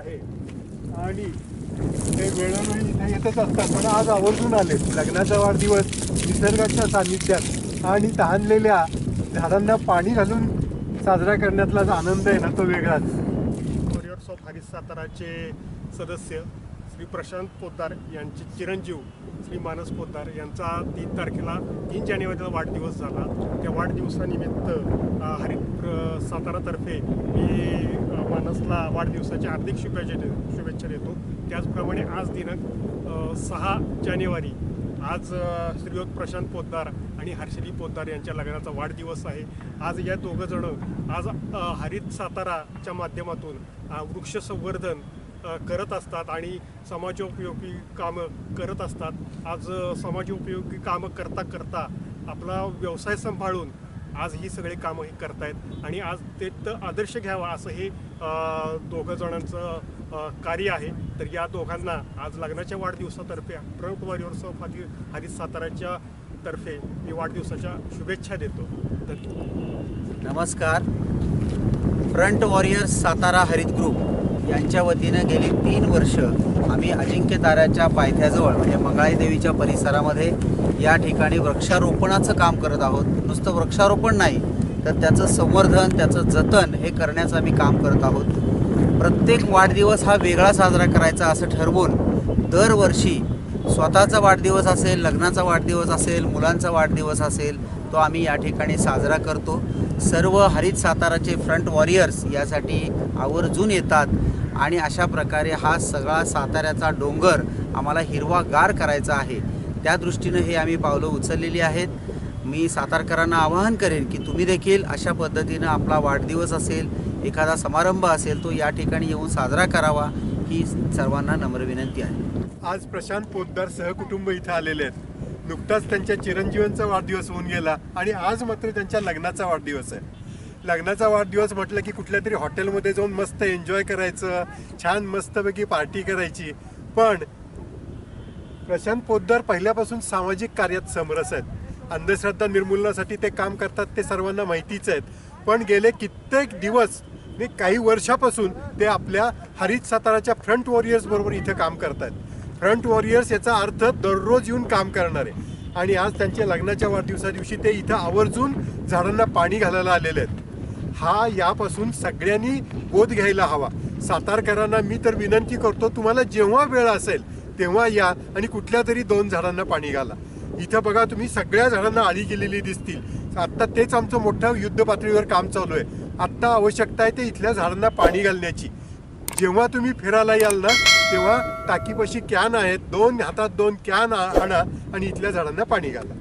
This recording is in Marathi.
आहे. आणि ते वेळोवेळी इथे येतच असतात. पण आज आवर्जून आले. लग्नाचा वाढदिवस निसर्गाच्या सान्निध्यात आणि तहानलेल्या झाडांना पाणी घालून साजरा करण्यातला जो आनंद आहे ना तो वेगळाच. वॉरियर्स ऑफ हरीश साताराचे सदस्य श्री प्रशांत पोद्दार यांचे चिरंजीव श्री मानस पोद्दार यांचा तीन तारखेला तीन जानेवारीला वाढदिवस झाला. त्या वाढदिवसानिमित्त हरित सातारातर्फे मी मानसला वाढदिवसाच्या हार्दिक शुभेच्छा दे शुभेच्छा देतो. त्याचप्रमाणे आज दिनांक सहा जानेवारी आज श्रीयोग श्रीयुत प्रशांत पोद्दार आणि हर्षदी पोद्दार यांच्या लग्नाचा वाढदिवस आहे. आज या दोघं जण आज हरित साताराच्या माध्यमातून वृक्ष संवर्धन करत असतात आणि समाजोपयोगी कामं करत असतात. आज समाजोपयोगी कामं करता करता आपला व्यवसाय सांभाळून आज ही सगळी कामं ही करतायत. आणि आज ते तर आदर्श घ्यावा असं हे दोघं जणांचं कार्य आहे. तर या दोघांना आज लग्नाच्या वाढदिवसातर्फे front warriors of Hari Harish साताराच्या तर्फे मी वाढदिवसाच्या शुभेच्छा देतो. नमस्कार. फ्रंट वॉरियर्स सातारा हरित ग्रुप. यांच्या वतीनं गेली तीन वर्ष आम्ही अजिंक्य ताऱ्याच्या पायथ्याजवळ म्हणजे मंगळाई देवीच्या परिसरामध्ये या ठिकाणी वृक्षारोपणाचं काम करत आहोत. नुसतं वृक्षारोपण नाही तर त्याचं संवर्धन त्याचं जतन हे करण्याचं आम्ही काम करत आहोत. प्रत्येक वाढदिवस हा वेगळा साजरा करायचा असं ठरवून दरवर्षी स्वतःचा वाढदिवस असेल लग्नाचा वाढदिवस असेल मुलांचा वाढदिवस असेल तो आम्ही या ठिकाणी साजरा करतो. सर्व हरित साताराचे फ्रंट वॉरियर्स यासाठी आवर्जून येतात. आणि अशा प्रकारे हा सगळा साताऱ्याचा डोंगर आम्हाला हिरवागार करायचा आहे. त्या दृष्टीनं हे आम्ही पावलं उचललेली आहेत. मी सातारकरांना आवाहन करेन की तुम्ही देखील अशा पद्धतीनं आपला वाढदिवस असेल एखादा समारंभ असेल तो या ठिकाणी येऊन साजरा करावा ही सर्वांना नम्र विनंती आहे. आज प्रशांत पोतदार सहकुटुंब इथं आलेले आहेत. नुकताच त्यांच्या चिरंजीवांचा वाढदिवस होऊन गेला आणि आज मात्र त्यांच्या लग्नाचा वाढदिवस आहे. लग्नाचा वाढदिवस म्हटलं की कुठल्या तरी हॉटेलमध्ये जाऊन मस्त एन्जॉय करायचं छान मस्तपैकी पार्टी करायची. पण प्रशांत पोद्दार पहिल्यापासून सामाजिक कार्यात समरस आहेत. अंधश्रद्धा निर्मूलनासाठी ते काम करतात ते सर्वांना माहितीच आहेत. पण गेले कित्येक दिवस काही वर्षापासून ते आपल्या हरित साताराच्या फ्रंट वॉरियर्स बरोबर इथं काम करतात फ्रंट वॉरियर्स याचा अर्थ दररोज येऊन काम करणारे. आणि आज त्यांच्या लग्नाच्या वाढदिवसा दिवशी ते इथं आवर्जून झाडांना पाणी घालायला आलेले आहेत. हा यापासून सगळ्यांनी बोध घ्यायला हवा. सातारकरांना मी तर विनंती करतो तुम्हाला जेव्हा वेळ असेल तेव्हा या आणि कुठल्या तरी दोन झाडांना पाणी घाला. इथं बघा तुम्ही सगळ्या झाडांना आळी गेलेली दिसतील. आत्ता तेच आमचं मोठं युद्ध पातळीवर काम चालू आहे. आत्ता आवश्यकता आहे ते इथल्या झाडांना पाणी घालण्याची. जेव्हा तुम्ही फिरायला याल ना तेव्हा टाकीपाशी कॅन आहेत दोन हातात दोन कॅन आणा आणि इथल्या झाडांना पाणी घाला.